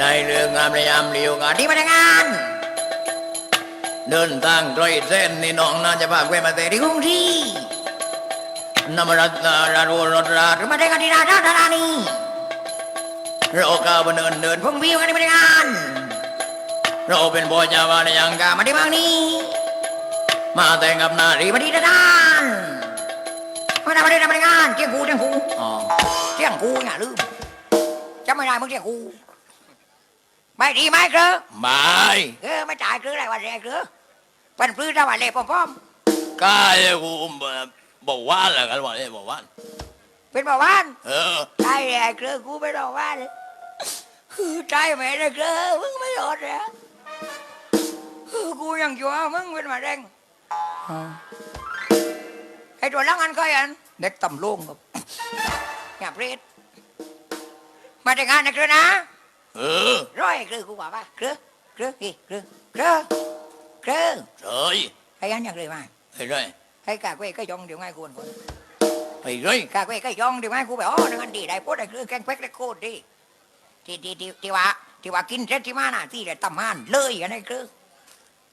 ในเรื่องงามในยามเลียวกาที่มาทำงาน เดินทางไกลเส้นนี่น้องน่าจะพาแกมาแต่ที่กรุงที่นำรัตนาราโรรถราหรือมาได้กันที่ราชธานีเราก้าวบนเดินเดินพุ่งวิวกันที่มาทำงาน เราเป็นพ่อจาวาในยังกามาที่บางนี้ มาแต่งกับนารีมาที่ดานมาทำอะไรทำงานเที่ยงกูเที่ยงกูอ๋อเที่ยงกูอย่าลืมจำไม่ได้มึงเที่ยงกู ไม่ดีไหมเกลือไม่เออไม่จ่ายเกลืออะไรวันแรกเกลือเป็นพื้นถ้าวันเล็ป้อมกายกูบอกว่าอะไรกันวะเนี่ยบอกว่าๆเป็นบ่าวบ้านเออใช่ไอ้เกลือกูไม่บ่าวบ้านเลยใช่ไหมนะเกลือมึงไม่รอดเลยกูยังชัวร์มึงเป็นมาแรงไอ้ตัวลังอันก็ยันเด็กต่ำลงครับอย่าเปรตมาแต่งงานนะเกลือนะ เออร้อยเกลือกูบอกว่าเกลือเกลือกี่เกลือเกลือเกลือเฮ้ยไอ้ยันยังเลยมาไอ้ไรไอ้กากเว้ยก็ยองเดี๋ยวง่ายกูคนไอ้ไรกากเว้ยก็ยองเดี๋ยวง่ายกูแบบอ๋อนั่นอันดีได้พูดได้เกลือแกงเป๊กได้โคตรดีที่ที่ที่ที่ว่าที่ว่ากินเสร็จที่มาหน้าที่เดี๋ยวตำมานเลยกันไอ้เกลือ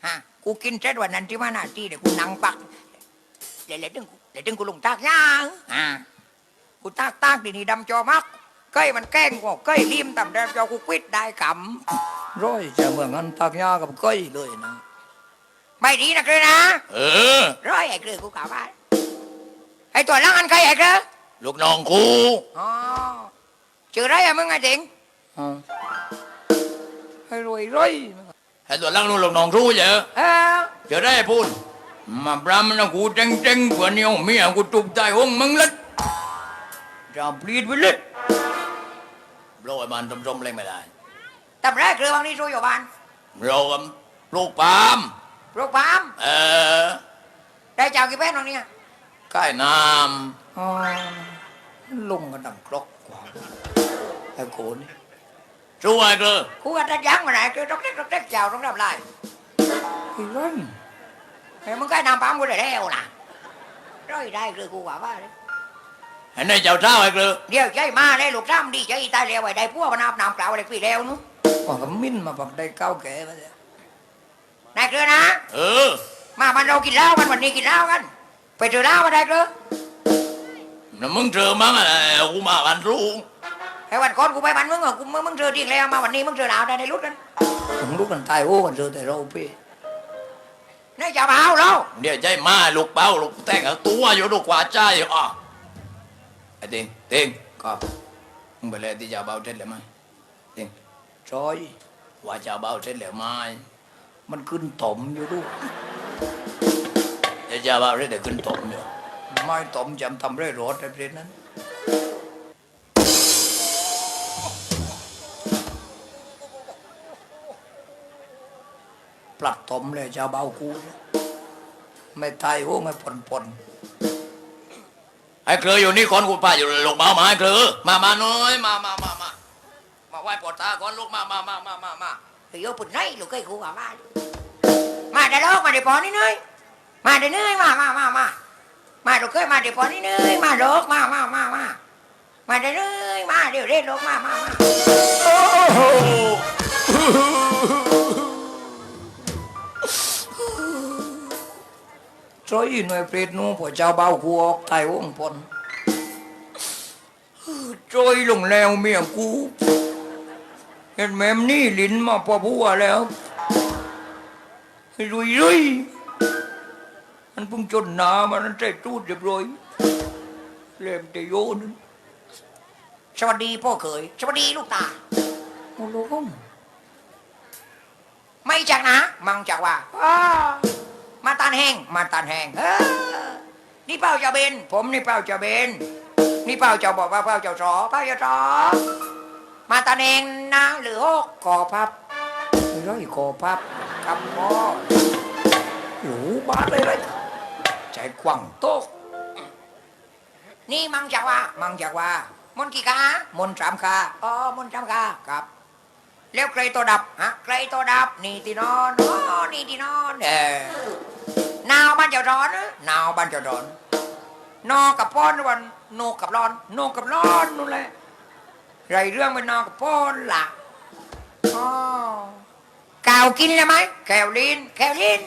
ฮะกูกินเสร็จวันนั้นที่มาหน้าที่เดี๋ยวกูนั่งปักเดี๋ยวเดี๋ยวดึงกูเดี๋ยวดึงกูลงตากย่างอ่ากูตากตากดีนี่ดำจอมัก เก้ยมันแกล้งกูเก้ยริมต่ำดำจอกูควิดได้กำร้อยจะเมืองนั้นตากย่ากับเก้ยเลยนะไม่ดีนะเกลือนะเออร้อยไอ้เกลือกูกล่าวว่าไอ้ตัวลังอันใครไอ้เกลือลูกน้องกูอ๋อชื่อไรอะมึงไอ้เจ๋งไอ้รวยรวยไอ้ตัวลังนู่นลูกน้องรู้เยอะเออจะได้พูดมาบรามนะกูเจ๊งเจ๊งกว่านี้เมียกูตุบใจห้องมึงเล็ดจะปลีดไปเลย โรยมันตมๆเลยไม่ได้ทำไรเกลือบางนี่ช่วยอยู่บ้านเรากับลูกปาล์มปลูกปาล์มเออ ได้เจ้ากี่แป้นตรงนี้ใกล้น้อ๋อลุงก็ดังครกกว่าไอ้โขนำช่วยเกลือกูก็จะยั้งมาไหนเกลือต้องเล็กต้องเล็กเจ้าต้องทำไรไอ้ร้อยไอ้มึงใกล้น้ำปาล์มกูได้แล้วนะร้อยได้เกลือกูกว่าว่าเลยไอ้นายเจ้าเท้าไอ้เกลือเดี๋ยวใจมาเลยลูกจ้ำดีใจตายแล้วไอ้ได้พวกมันอาบน้ำเปล่าอะไรปีแล้วนู้ว่าก็มิ้นมาบักได้เก้าแก่มาเลยนายเกลือนะ เออ มามันเรากินเหล้ากันวันนี้กินเหล้ากัน ไปเจอเหล้ามาได้เกลือน่ะมึงเจอมั้งอะไรกูมากันรู้ไอ้วันก่อนกูไปบ้านมึงอะกูมึงมึงเจอทิ้งแล้วมาวันนี้มึงเจอเหล้าได้ในรุดกันมึงรุดกันตายโอ้กันเจอแต่เราพี่นี่จะมาเอาเราเดี๋ยวใจมาลูกเป้าลูกแต่งเอาตัวอยู่ลูกกว่าใจอะ ไอ้เต็งเต็งก็มึงไปเลยที่จ้าเบาเสร็จแล้วไหมเต็งจอยว่าจ้าเบาเสร็จแล้วไหมมันขึ้นตมอยู่ลูกเดี๋ยวเจ้าเบาเสร็จเดี๋ยขึ้นตมอยู่ไม่ตมจำทำเรื่อยรถไอ้เพลนั้นปลัดตมเลยจะเบากูไม่ตายโอ้ไม่ปนปน ไอ้เกลืออยู่นี่ก่อนกูป้าอยู่ลูกเบามาไอ้เกลือมามาน้อยมามามามามาไหว้ปอดตาก่อนลูกมามามามามามา thì vô bụt này lục cây khu vào mà mà để đó mà để bỏ đi nơi mà để nơi mà mà mà mà mà lục cây mà để bỏ đi nơi mà lục mà mà mà mà mà để nơi mà đều lên lục mà mà mà rồi nơi phết nu của cháu bao cua tài uống pon rồi lùng leo miệng cú เห็ นแม่มนี่ลิ้นมาพอพัวแล้วให้รุยรุยมันเพุ่งจนหนามันใจตูดเรียบร้อยเล่มแต่โยนสวัสดีพ่อเขยสวัสดีลูกตาโอ้โหไม่จากนะ มังจากว่าอ้า มาตานแห้งมาตานแห้งเออนี่เป้าเจ้าเบนผมนี่เป้าเจ้าเบนนี่เป้าเจ้าบอกว่าเป้าเจ้าสอเป้าเจ้าสอมาตาเองนะหรือโอ้กอพับร้อยกอพับกำมอหรูบาเลยเลยใจกว้างโตกนี่มังจากว่า มังจากว่า มนกี่กามนสามกาอ๋อมนสามกาครับ แล้วใครตัวดับฮะใครตัวดับนี่ที่นอนอ๋อนี่ที่นอนเออหนาวบ้านเจะร้อนนะหนาวบ้านเจะร้อนนอกับป้อนวันโนกับร้อนโนกับร้อนนู่นแหละไรเรื่องไม่นอกับพ่อนละกินเลยไหมแก้วลิ้นแก้วลิ้น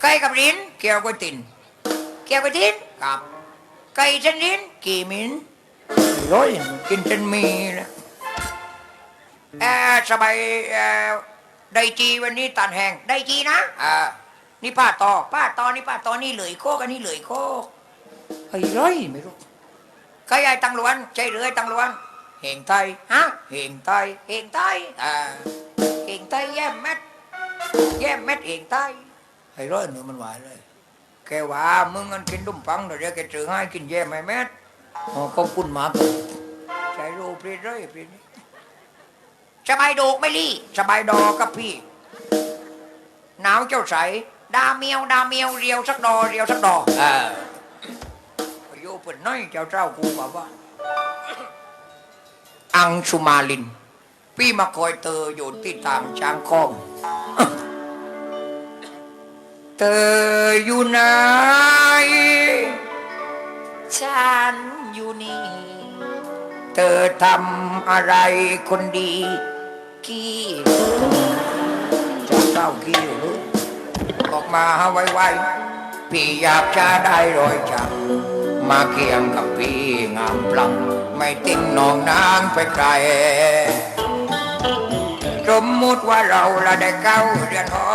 ไก่กับลิ้นเกี่ยวกับตินเกี่ยวกับตินกับไก่ชนลิ้นกี่มินร้อยกินจนมีนะเออ สบายเออได้จีวันนี้ตันแหงได้จีนะอ่านี่ป้าตอป้าตอนี่ป้าตอนี่เหลยโคกอันนี้เหลยโคกไอ้ร้อยไม่รู้ใครไอ้ตังหลวนใจหรือไอ้ตังหลวนเฮงไทยฮะเฮงไทยเฮงไทยอ่าเองใต้แย่มเม็ดแย่มเม็ดเองใต้ไอ้ร้อยหนูมันหวานเลยแกว่ามึงกันกินดุมปังเดี๋ยวแกจือให้กินแย่มไอ้เม็ดอ๋อขอบคุณมากเลยใจรูปรีดเลยปรีดนี่ สบายโดกไหม่ลี่ สบายดอกับพี่ หนาวเจ้าใส ดาเมียว ดาเมียวเรียวสักดอเรียวสักดอเออโยเป็นน้อยเจ้าเจ้ากูบอกว่า อังสุมาลิน พี่มาคอยเธออยู่ที่ตามช้างคอมเธออยู่ไหนฉันอยู่นี่ เธอทำอะไรคนดี กี้จะเศร้ากี้อยู่รู้ออกมาไวๆพี่อยากจะได้รอยจับมาเคียงกับพี่งามพลังไม่ติ้งนองนางไปไกลสมมุติว่าเราละได้เก้าเดือนหอ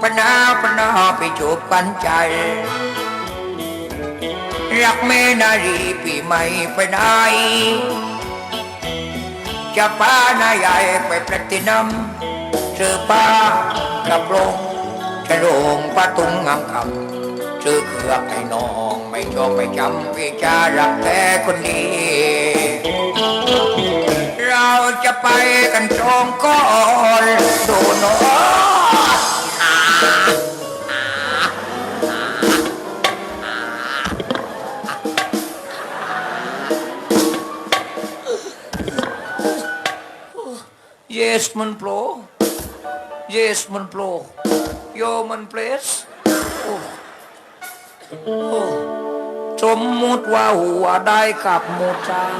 ปนาปนาไปจูบกันใจ รักเม่นารีปีใหม่ไปไหน จะพานายใหญ่ไปประตินำเสือป้ากระโปรงจะโงประตุงงามคำซื้อเครือกให้น้องไม่ชอบไม่จำพี่จะรักแท้คนดีเราจะไปกันตรงก่อนดูหนอง เยสมันโปรเยสมันโปรโยมันเพลสโอ้โอ้สมมุติว่าหัวได้กับหมูจัง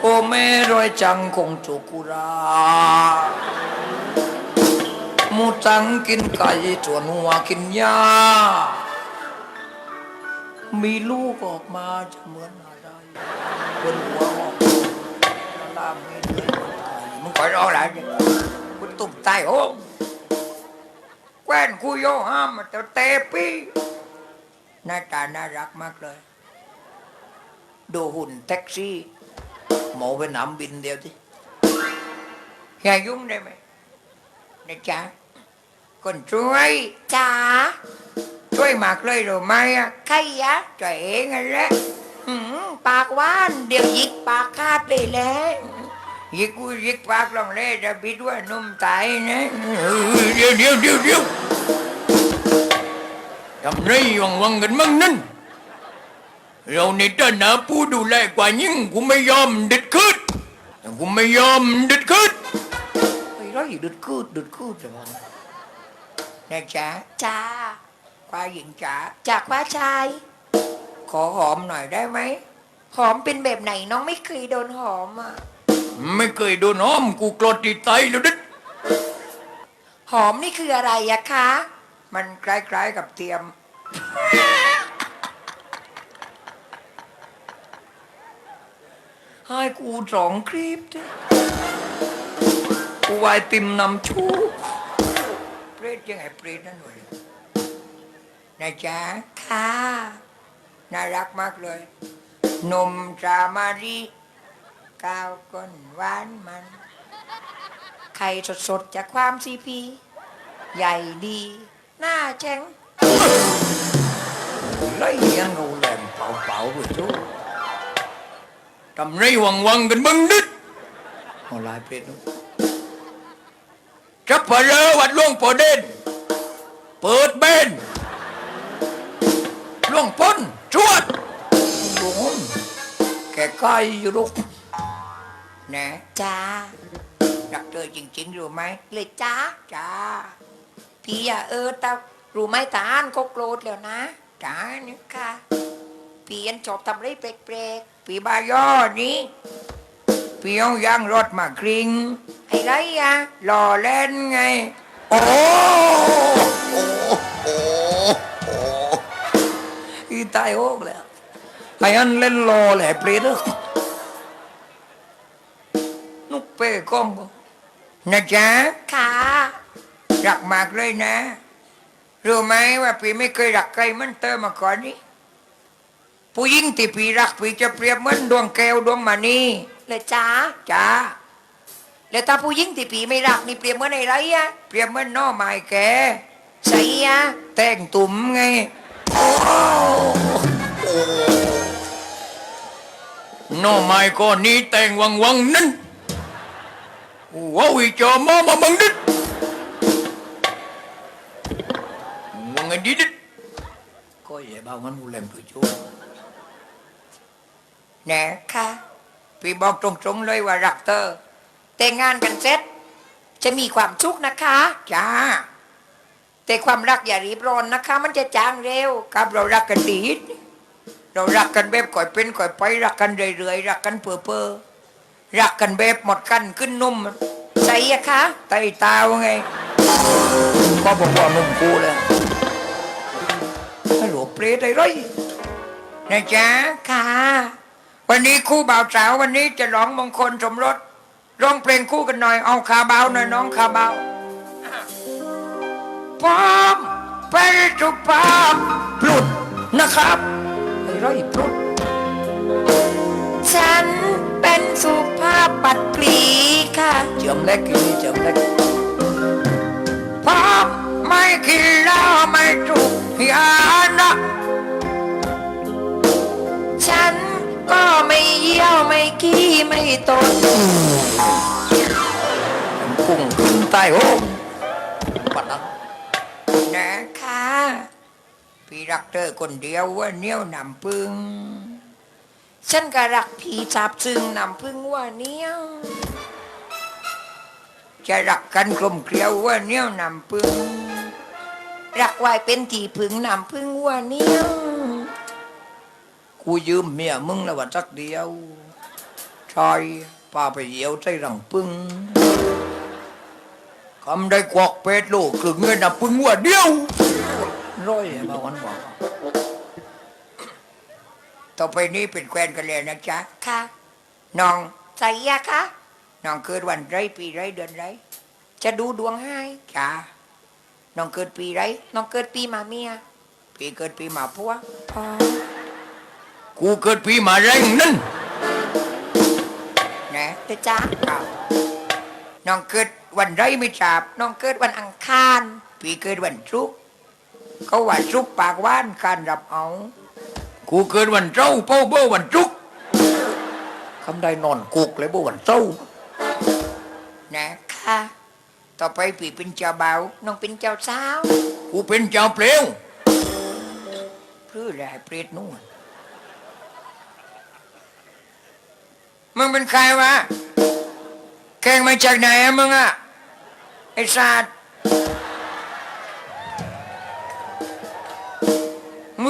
โอเมรอยจังคงจุกุรามูจังกินไก่ส่วนหัวกินหญ้ามีลูกออกมาจะเหมือนอะไรเป็นหัว มไม่เลยมึงคอยรออะไรเนี่ยกูตุ่มตายโอ้งแควนคุยโยห้ามมาแต่เตะปีหน้าตาน่ารักมากเลย ดูหุ่นแท็กซี่ หมอไปหนำบินเดียวที่อย่ายุ่งได้ไหมนะจ๊ะคนช่วยจ๋าช่วยมากเลยหรือไม่อะใครอะตัวเองนั่นแหละหืม ปากหว่านเดี๋ยวหยิกปากคาดไปแล้วหยิกกูหยิกปากลองเล่จะบิดว่านุ่มตายนะเดี๋ยวเดี๋ยวเดี๋ยวเดี๋ยวทำไรวังวังๆกันมั่งนั่นเราในฐานะผู้ดูแลกว่ายิ่งกูไม่ยอมเด็ดขึ้นกูไม่ยอมเด็ดขึ้นไอ้ร้อยดึดคูดดึดคูดจะมองนะจ๊ะจ้าควายหญิงจ๋าจากว่าชาย ขอหอมหน่อยได้ไหม หอมเป็นแบบไหนน้องไม่เคยโดนหอมอะ ไม่เคยโดนอ้อมกูกรดที่ไตแล้วดิหอมนี่คืออะไรอะคะ มันคล้าย ๆกับเทียม ให้กูสองคลิปดิกูวายติมนำชูเปรตยังไงเปรตนั่นวะนะจ๊ะค่ะ น่ารักมากเลยนมจามารีก้าวก้นหวานมัน ไข่สดๆ จากความซีพี ใหญ่ดี หน้าแจ้ง lấy ăn ngủ làm bảo bảo rồi chú ทำไรวังวังๆกันบ้างดิ mà lại biết đâu จับพลอวัดหล่วงปอเด่นเปิดเบนหล่วงพ้น ชวด luôn kẻ coi vô lúc nè จ้า đặt chơi chừng chừng rồi mày เลยจ้า chả พี่อะเออแต่รู้ไหมตาอันก็โกรธแล้วนะ chả nữa ค่ะพี่อันชอบทำอะไรแปลก vì ba gió ní พี่เอายางรถมากริงไอ้ไรอะรอเล่นไง โอ้ โหอีตายโอกแล้วไอ้อันเล่นรอแหละเปรตเอ้อนุกเป้กล้องบ่นะจ๊ะค่ะรักมากเลยนะรู้ไหมว่าพี่ไม่เคยรักใครเหมันเตอมาก่อนนี้ผู้หญิงที่พี่รักพี่จะเปรียบเหมือนดวงแก้วดวงมณีเลยจ้าจ้าแล้วถ้าผู้หญิงที่ปีไม่รักนี่เปรียบเหมื่อนไอ้ไรอะเปรียบเหมือนหน้อไม้แกใส่อะแต่งตุ่มไง หน้อไม้ก้อนนี้แต่งวังวังนั้นว้าวอีจอมามาบังดิดวังไงดิดก็อย่าบ้ามันกูเล่มตัวชั่วแน่ค่ะพี่บอกตรงๆเลยว่ารักเธอแต่งงานกันเสร็จ จะมีความสุขนะคะจ้าแต่ความรักอย่ารีบร้อนนะคะ มันจะจางเร็วครับเรารักกันดี เรารักกันแบบก่อยเป็นก่อยไปรักกันเรื่อยๆรักกันเปื่อเปื่อรักกันแบบหมดกันขึ้นนุ่มใส่อะคะไตตาวไงก็บอกว่านุ่มกูเลยไม่หลวเปรตอะไรนะจ๊ะค่ะ วันนี้คู่บ่าวสาววันนี้จะร้องมงคลสมรสร้องเพลงคู่กันหน่อยเอาคาเบาหน่อยน้องคาเบาพร้อมเป็นสุภาพพลุดนะครับ สุภาพบัตรปลีค่ะเจิมเล็กอีนี่เจิมเล็กพร้อมไม่กินเหล้าไม่จุกยานะฉันก็ไม่เยี่ยวไม่ขี้ไม่ตดกุ้งขึ้นใต้โอ่งปัดนั้นนะค่ะพี่รักเธอคนเดียวว่าเหนี้ยวหนำพึ่ง ฉันก็รักผีจับซึ่งนำพึ่งว่าเนี้ยจะรักกันกลมเกลียวว่าเนี้ยวนำพึ่งรักไว้เป็นที่พึ่งนำพึ่งว่าเนี้ยกูยืมเมียมึงแล้ววันสักเดียวชอยพาไปเยี่ยวใส่รังพึ่งคำได้กวกเป็ดลูกคือเงินนำพึ่งว่าเดียวร้อยมาวันบอก ต่อไปนี้เป็นแควนกันเลยนะจ๊ะค่ะน้องใส่ยาคะน้องเกิดวันไรปีไรเดือนไรจะดูดวงให้จ้าน้องเกิดปีไรน้องเกิดปีมาเมียปีเกิดปีหมาพัวอ๋อกูเกิดปีมาแรงนั่นนะเดี๋ยวจ้าครับน้องเกิดวันไรไม่ทราบน้องเกิดวันอังคาร ปีเกิดวันศุกร์เขาว่าศุกร์ปากหว่านการรับเอา กูเกิดวันเจ้าเป้าเบ้าวันจุกคำได้นอนกุกเลยบ่วันเศร้านะค่ะต่อไปปีเป็นเจ้าบ่าวน้องเป็นเจ้าสาว กูเป็นเจ้าเปลวพรือแหละเปรตนู่นมึงเป็นใครวะแกงมาจากไหนอะมึงอะไอ้สัตว์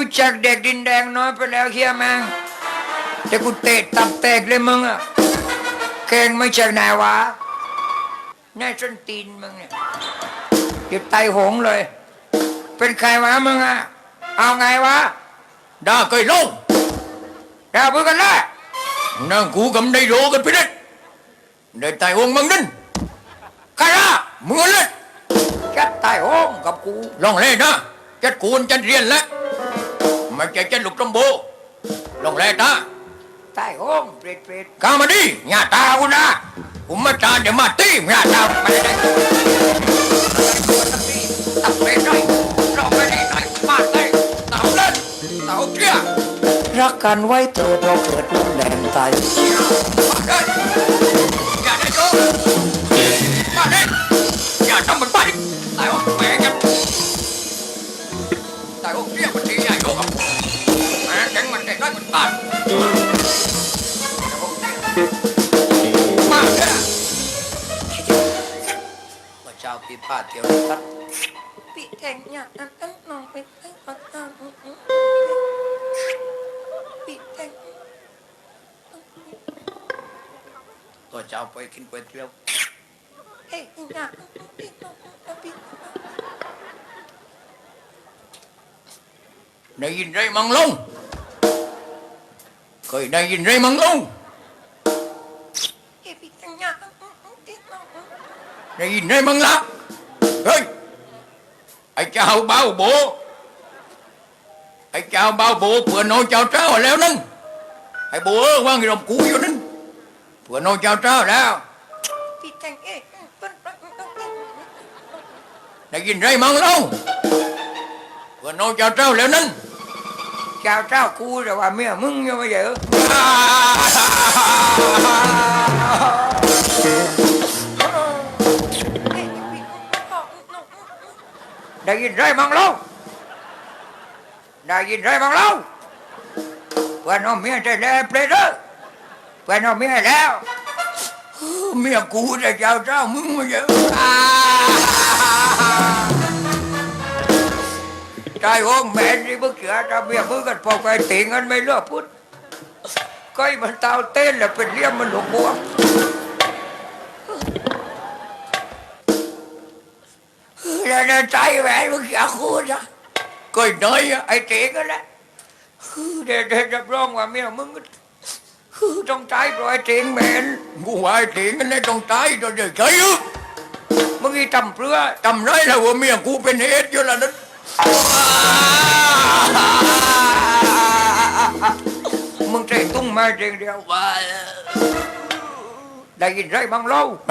มึงจากเด็กดินแดงน้อยไปแล้วเฮียแมงแต่กูเตะตับแตกเลยมึงอะแกงไมาจากไหนวะนายส้นตีนมึงเนี่ยหยุดไตหงเลย เป็นใครวะมึงอะ เอาไงวะด่าเคยลงดาพูดกันลยนั่งกูกำได้โลกันไปเด็ดได้ตายองมังนั่นข้ารามึงเอาเลยจัดใต้ห้องกับกูลองเล่นนะจัดกูนจัดเรียนแล้ว ไม่ใช่จัดลูกตำโบลองเล่นนะใต้ห้องเปรตเปรตกามาดิหน้าตากูนะกูมาจานเดี๋ยวมาตีหน้าตามาเลยตับเปรตหน่อยเราไปไหนหน่อยมาเลยเต่าเล่นเต่าเกี้ยรักกันไว้เถิดเราเกิดรุ่นแดนไตมาเลย พระเจ้าปีพาเที่ยวทัดปีแข่งเนี่ยอันนั้นน้องเป็นไอ้ปัตตาปีแข่งตัวเจ้าไปกินก๋วยเตี๋ยวเอ้ยน่ะได้ยินไรมังลงเคยได้ยินไรมังลง ได้ยินไรมังละเฮ้ยไอ้เจ้าเบาโบไอ้เจ้าเบาโบเผื่อน้องเจ้าเจ้าแล้วนั่นไอ้โบเออว่า ได้ยินไรมังเล่าเผื่อน้องเล่าได้ยินไรมังเล่าได้ยินไรมังเล่าเพื่อนน้องเมียจะแล้วเปรตเด้อเพื่อนน้องเมียแล้วเมียกูแต่เจ้าเจ้ามึงมาเยอะใจห้องแม่นี่มึงเสือจะเมียมึงกันพอไปตีเงินไม่เลือกพุทธก็มันเตาเต้นแล้วเป็นเลี้ยมมันหลงบวแล้วในใจแหวนมึ งอยากคูดอะก็ได้อะไอ้เจ๋ก็แหละเด็ดเด็ดรับรองว่าเมียมึงก็ต้องใจปล่อยเจ๋งแมนกูว่าไอ้ตีกันได้ต้องตายตัวเดียวใช่หรือมึงอีจำเปลือจำได้แล้วว่าเมียกูเป็นเหตุอยู่แล้วนั้นมึงใจตุ้งมาเจ๋งเดียวว่าได้ยินไรบ้างเล่าแหม